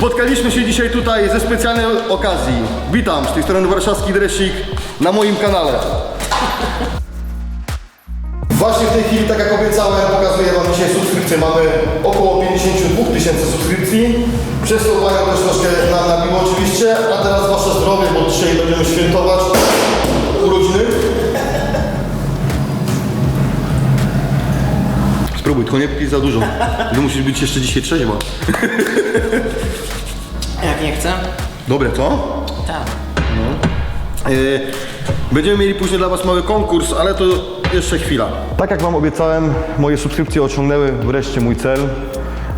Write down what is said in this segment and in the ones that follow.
Spotkaliśmy się dzisiaj tutaj ze specjalnej okazji. Witam, z tej strony warszawski dresik na moim kanale. Właśnie w tej chwili, tak jak obiecałem, pokazuję Wam dzisiaj subskrypcję. Mamy około 52 tysięcy subskrypcji. Przez to uwaga też troszkę nam nabiło oczywiście. A teraz Wasze zdrowie, bo dzisiaj będziemy świętować urodziny. Spróbuj, tylko nie pij za dużo. Ty musisz być jeszcze dzisiaj trzeźwa. Jak nie chcę? Dobre, co? Tak. Yy, Będziemy mieli później dla Was mały konkurs, ale to jeszcze chwila. Tak jak Wam obiecałem, moje subskrypcje osiągnęły wreszcie mój cel.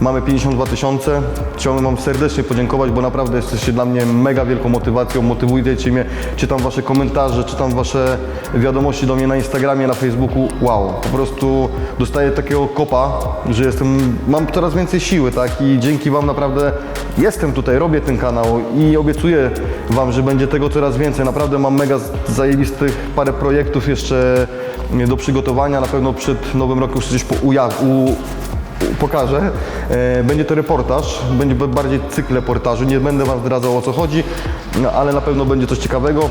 Mamy 52 tysiące. Chciałbym Wam serdecznie podziękować, bo naprawdę jesteście dla mnie mega wielką motywacją. Motywujecie mnie, czytam Wasze komentarze, czytam Wasze wiadomości do mnie na Instagramie, na Facebooku. Wow, po prostu dostaję takiego kopa, że jestem, mam coraz więcej siły, tak? I dzięki Wam naprawdę jestem tutaj, robię ten kanał i obiecuję Wam, że będzie tego coraz więcej. Naprawdę mam mega zajebistych parę projektów jeszcze do przygotowania. Na pewno przed nowym rokiem coś po, uja- u, pokażę. E, Będzie to reportaż, będzie bardziej cykl reportażu. Nie będę Wam zdradzał o co chodzi, no, ale na pewno będzie coś ciekawego.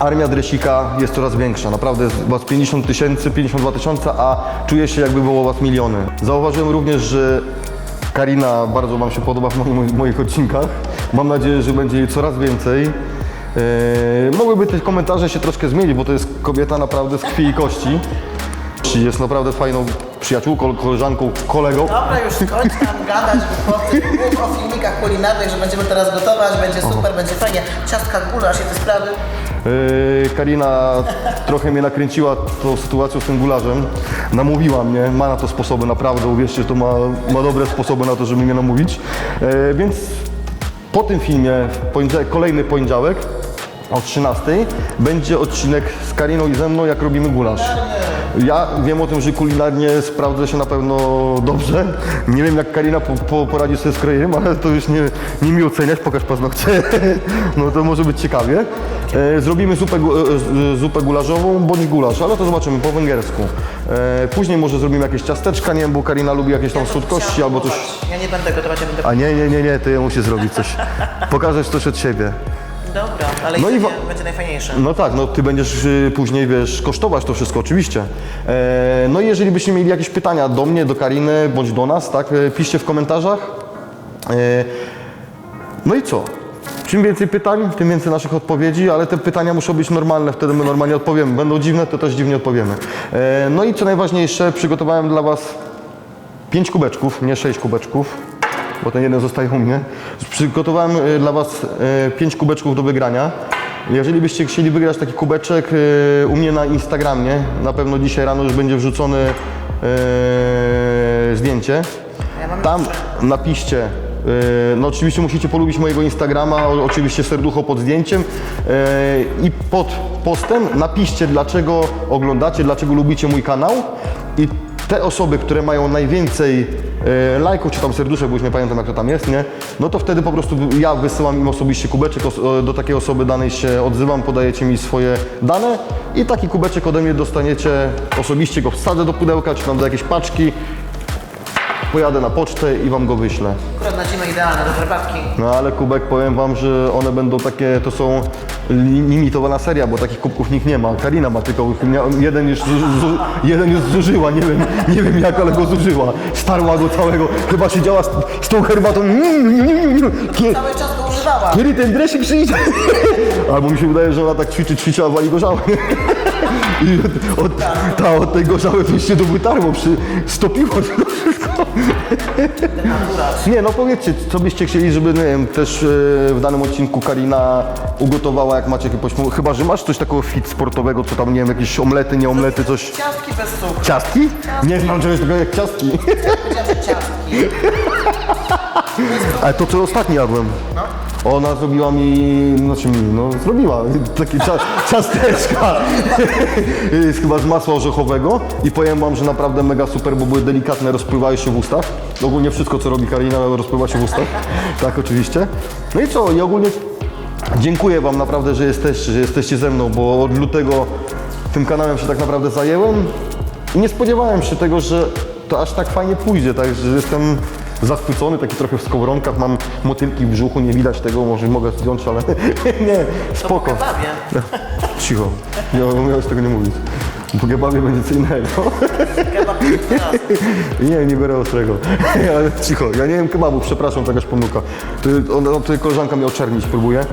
Armia Dresika jest coraz większa. Naprawdę jest Was 50 tysięcy, 52 tysiące, a czuję się jakby było Was miliony. Zauważyłem również, że Karina bardzo Wam się podoba w moich odcinkach. Mam nadzieję, że będzie jej coraz więcej. E, mogłyby te komentarze się troszkę zmienić, bo to jest kobieta naprawdę z krwi i kości. Jest naprawdę fajną przyjaciółką, koleżanką, kolegą. Dobra, już skończ tam gadać głupoty, mów o filmikach kulinarnych, że będziemy teraz gotować, będzie super, będzie fajnie. Ciastka, gulasz i te sprawy. Yy, Karina trochę mnie nakręciła tą sytuacją z tym gularzem. Namówiła mnie, ma na to sposoby, naprawdę, uwierzcie, że to ma, ma dobre sposoby na to, żeby mnie namówić. Yy, więc po tym filmie, w poniedziałek, kolejny poniedziałek o 13 będzie odcinek z Kariną i ze mną, jak robimy gulasz. Ja wiem o tym, że kulinarnie sprawdzę się na pewno dobrze. Nie wiem jak Karina po, po, poradzi sobie z krojem, ale to już nie, nie mi oceniać, pokaż paznokcie. No to może być ciekawie. E, zrobimy zupę, gu- e, zupę gulażową bądź gulasz, ale to zobaczymy po węgiersku. E, później może zrobimy jakieś ciasteczka, nie wiem, bo Karina lubi jakieś tam słodkości albo coś. Ja nie będę gotować, ja będę... A nie, nie, nie, nie, ty musi zrobić coś. Pokażesz coś od siebie. Dobra, ale No i wa- będzie najfajniejsze. No tak, no ty będziesz y, później, wiesz, kosztować to wszystko, oczywiście. E, no i jeżeli byście mieli jakieś pytania do mnie, do Kariny, bądź do nas, tak, e, piszcie w komentarzach. E, no i co? Czym więcej pytań, tym więcej naszych odpowiedzi, ale te pytania muszą być normalne, wtedy my normalnie odpowiemy. Będą dziwne, to też dziwnie odpowiemy. E, no i co najważniejsze, przygotowałem dla Was pięć kubeczków, nie sześć kubeczków, bo ten jeden zostaje u mnie. Przygotowałem e, dla Was e, pięć kubeczków do wygrania. Jeżeli byście chcieli wygrać taki kubeczek e, u mnie na Instagramie, na pewno dzisiaj rano już będzie wrzucone zdjęcie. Tam napiszcie, no oczywiście musicie polubić mojego Instagrama, oczywiście serducho pod zdjęciem i pod postem napiszcie dlaczego oglądacie, dlaczego lubicie mój kanał i te osoby, które mają najwięcej e, lajków, czy tam serduszek, bo już nie pamiętam jak to tam jest, nie? No to wtedy po prostu ja wysyłam im osobiście kubeczek, do takiej osoby danej się odzywam, podajecie mi swoje dane i taki kubeczek ode mnie dostaniecie osobiście, go wsadzę do pudełka, czy tam do jakiejś paczki, pojadę na pocztę i wam go wyślę. Akurat na zimę idealne do herbatki. No ale kubek powiem wam, że one będą takie, to są li- limitowana seria, bo takich kubków nikt nie ma. Karina ma tylko, mia- jeden już, zu, zu, jeden już zużyła, nie wiem, nie wiem jak, ale go zużyła. Starła go całego, chyba siedziała z, z tą herbatą. Kie- Cały czas go używała. Kiedy ten dresik przyjdzie? Albo mi się wydaje, że ona tak ćwiczy, ćwiczy, a wali gorzały. I od, ta, od tej gorzały jeszcze do wytarło, przy, stopiło to wszystko. Nie, no powiedzcie, co byście chcieli, żeby, nie wiem, też e, w danym odcinku Karina ugotowała, jak macie jakieś, mo- chyba, że masz coś takiego fit sportowego, co tam, nie wiem, jakieś omlety, nie omlety, coś. Ciastki bez cukru. Ciastki? Nie znam czegoś takiego jak ciastki. Ciastki. Ale to, co ostatnio jadłem. Ona zrobiła mi, znaczy mi, no zrobiła takie cia, ciasteczka z chyba z masła orzechowego i powiem wam, że naprawdę mega super, bo były delikatne, rozpływały się w ustach. Ogólnie wszystko, co robi Karina, rozpływa się w ustach. Tak, oczywiście. No i co, i ogólnie dziękuję wam naprawdę, że jesteście, że jesteście ze mną, bo od lutego tym kanałem się tak naprawdę zajęłem i nie spodziewałem się tego, że to aż tak fajnie pójdzie, tak, że jestem zachwycony, taki trochę w skowronkach, mam motylki w brzuchu, nie widać tego, może mogę zdjąć, ale nie, To spoko. po kebabie. Cicho, nie miałeś tego nie mówić. Po kebabie będzie co innego. Kebab to. Nie, nie biorę ostrego. Ale cicho, ja nie wiem kebabu, przepraszam, to jakaś pomyłka. To, tutaj koleżanka mnie oczernić próbuje.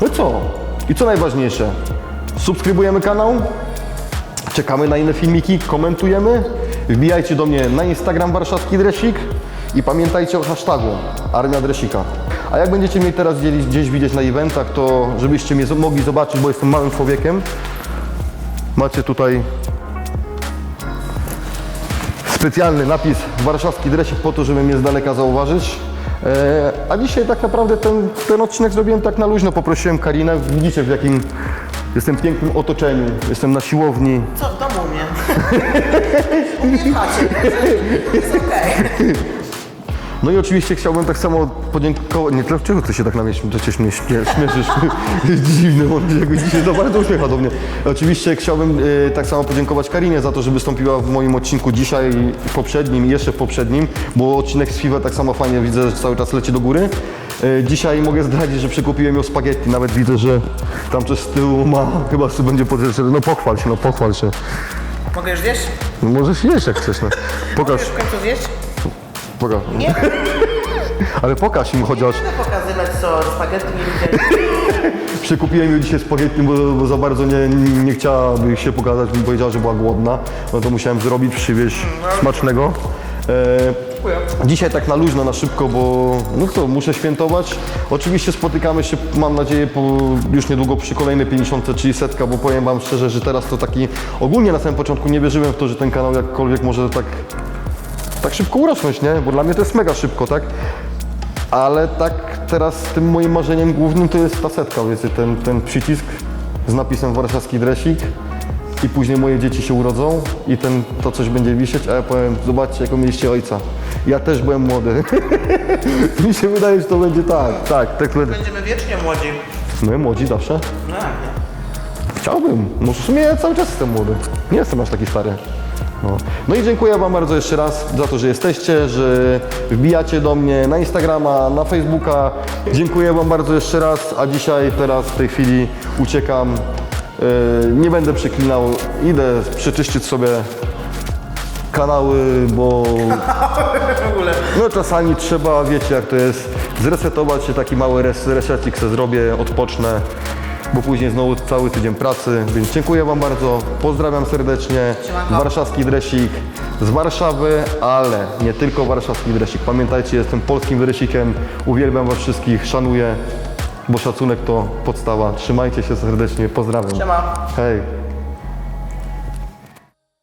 No co? I co najważniejsze? Subskrybujemy kanał, czekamy na inne filmiki, komentujemy, wbijajcie do mnie na Instagram warszawski dresik i pamiętajcie o hashtagu Armia Dresika. A jak będziecie mnie teraz gdzieś, widzieć na eventach, to żebyście mnie mogli zobaczyć, bo jestem małym człowiekiem, macie tutaj specjalny napis warszawski dresik po to, żeby mnie z daleka zauważyć. E, a dzisiaj tak naprawdę ten, ten odcinek zrobiłem tak na luźno. Poprosiłem Karinę. Widzicie w jakim jestem pięknym otoczeniu. Jestem na siłowni. Co w domu mnie? U mnie w chacie, jest okej. No i oczywiście chciałbym tak samo podziękować. Nie, dlaczego ty się tak na mnie śmie- to śmie, śmieszysz? Dziwny, on jakoś dzisiaj za bardzo uśmiecha do mnie. Oczywiście chciałbym e, tak samo podziękować Karinie za to, że wystąpiła w moim odcinku dzisiaj, w poprzednim i jeszcze w poprzednim, bo odcinek z FIFA tak samo fajnie widzę, że cały czas leci do góry. E, dzisiaj mogę zdradzić, że przekupiłem ją spaghetti, nawet widzę, że tam coś z tyłu ma, chyba sobie będzie podjeżdżać. No pochwal się, no pochwal się. Mogę już zjeść? No możesz jeść jak chcesz, no. Pokaż, Mogę już w końcu zjeść? Pokaż. Nie, Ale pokaż im chociaż. nie pokazywać co spaghetti nie widzieli. Ją dzisiaj spaghetti, bo, bo za bardzo nie, nie chciałaby się pokazać, bym powiedziała, że była głodna. No to musiałem zrobić, przywieźć smacznego. E, dzisiaj tak na luźno, na szybko, bo no co, muszę świętować. Oczywiście spotykamy się, mam nadzieję, po, już niedługo przy kolejnej 50, czyli setka, bo powiem Wam szczerze, że teraz to taki, ogólnie na samym początku nie wierzyłem w to, że ten kanał jakkolwiek może tak, tak szybko urosnąć, nie? Bo dla mnie to jest mega szybko, tak? Ale tak teraz tym moim marzeniem głównym to jest ta setka, wiecie, ten, ten przycisk z napisem warszawski dresik i później moje dzieci się urodzą i ten, to coś będzie wisieć, a ja powiem, zobaczcie jaką mieliście ojca. Ja też byłem młody. Mi się wydaje, że to będzie tak, tak, tak. Będziemy wiecznie młodzi. My młodzi zawsze? No jak nie? Chciałbym. No w sumie ja cały czas jestem młody. Nie jestem aż taki stary. No. no i dziękuję Wam bardzo jeszcze raz za to, że jesteście, że wbijacie do mnie na Instagrama, na Facebooka. Dziękuję Wam bardzo jeszcze raz, a dzisiaj, teraz, w tej chwili uciekam. Yy, nie będę przeklinał, idę przeczyścić sobie kanały, bo W ogóle. no czasami trzeba, wiecie jak to jest, zresetować się, taki mały res, resetik se zrobię, odpocznę, bo później znowu cały tydzień pracy, więc dziękuję Wam bardzo, pozdrawiam serdecznie, warszawski dresik z Warszawy, ale nie tylko warszawski dresik, pamiętajcie, jestem polskim dresikiem, uwielbiam Was wszystkich, szanuję, bo szacunek to podstawa, trzymajcie się serdecznie, pozdrawiam. Siema. Hej.